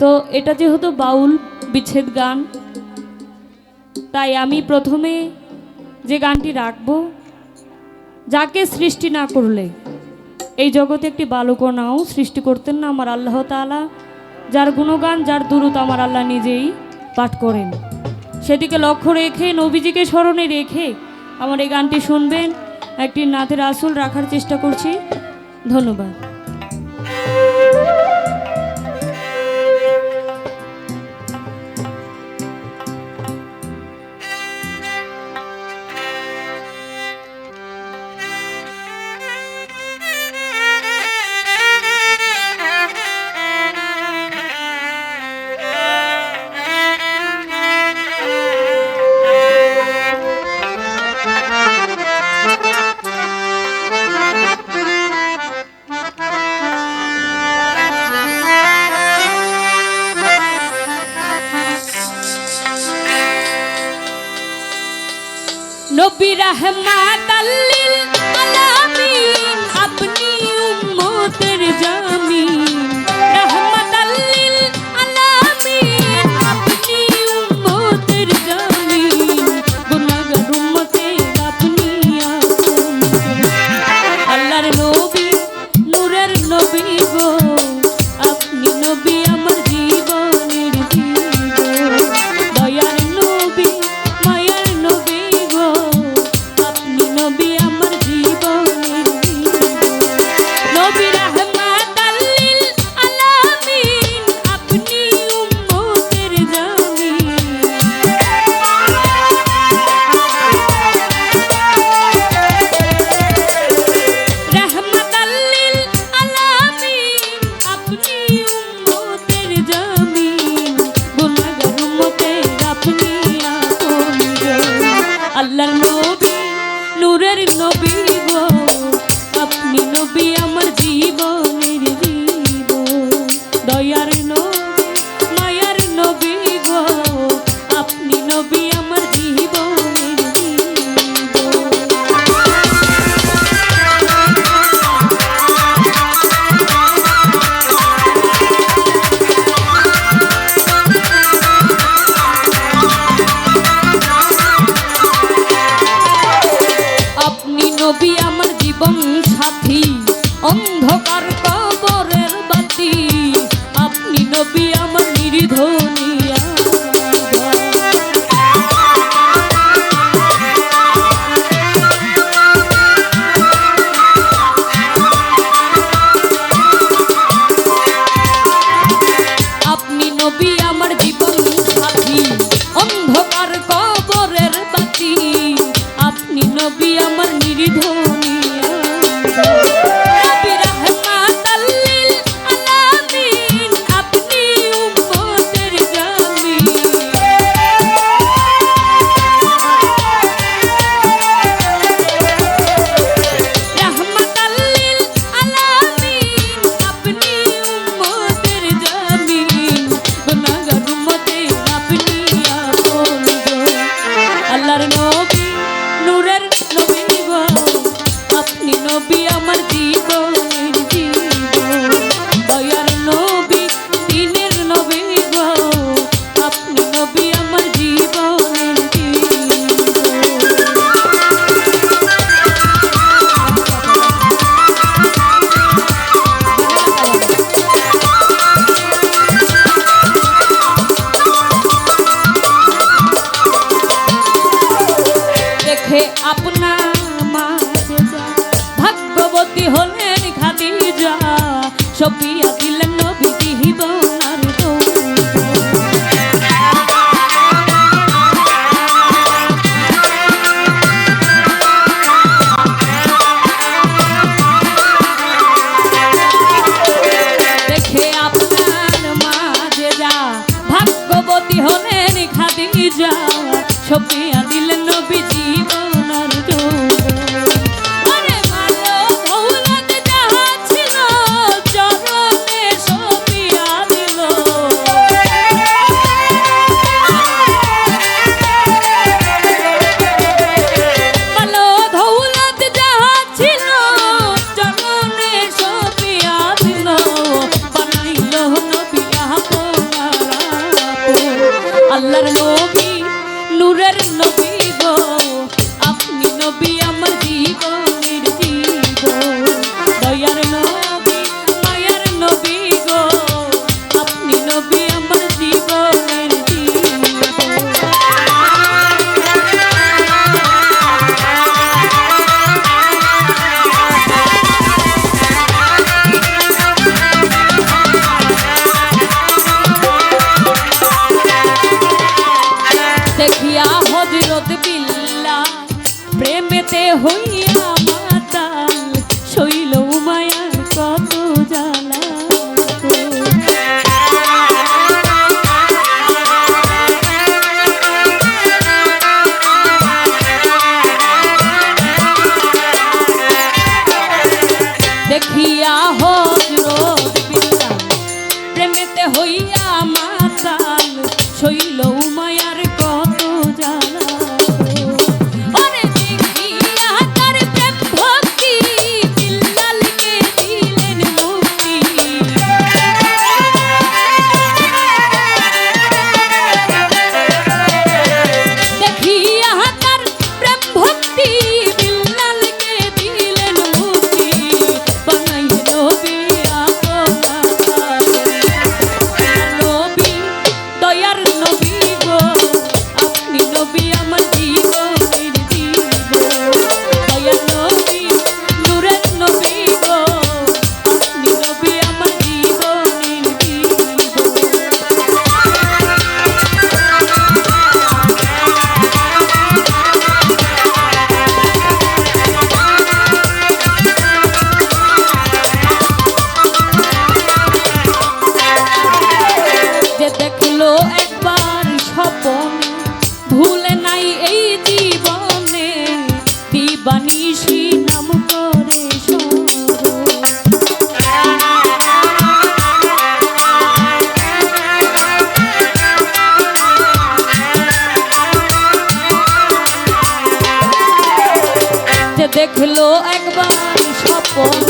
তো এটা যেহেতু বাউল বিচ্ছেদ গান, তাই আমি প্রথমে যে গানটি রাখব, যাকে সৃষ্টি না করলে এই জগতে একটি বালকনাও সৃষ্টি করতেন না আমার আল্লাহ তালা যার গুণগান, যার দূরত আমার আল্লাহ নিজেই পাঠ করেন। সেদিকে লক্ষ্য রেখে, নবীজিকে স্মরণে রেখে আমার এই গানটি শুনবেন। একটি নাতের আসল রাখার চেষ্টা করছি। ধন্যবাদ। নবী রহমাত আমার নির্ধনিয়া। Akbar, Shabbat.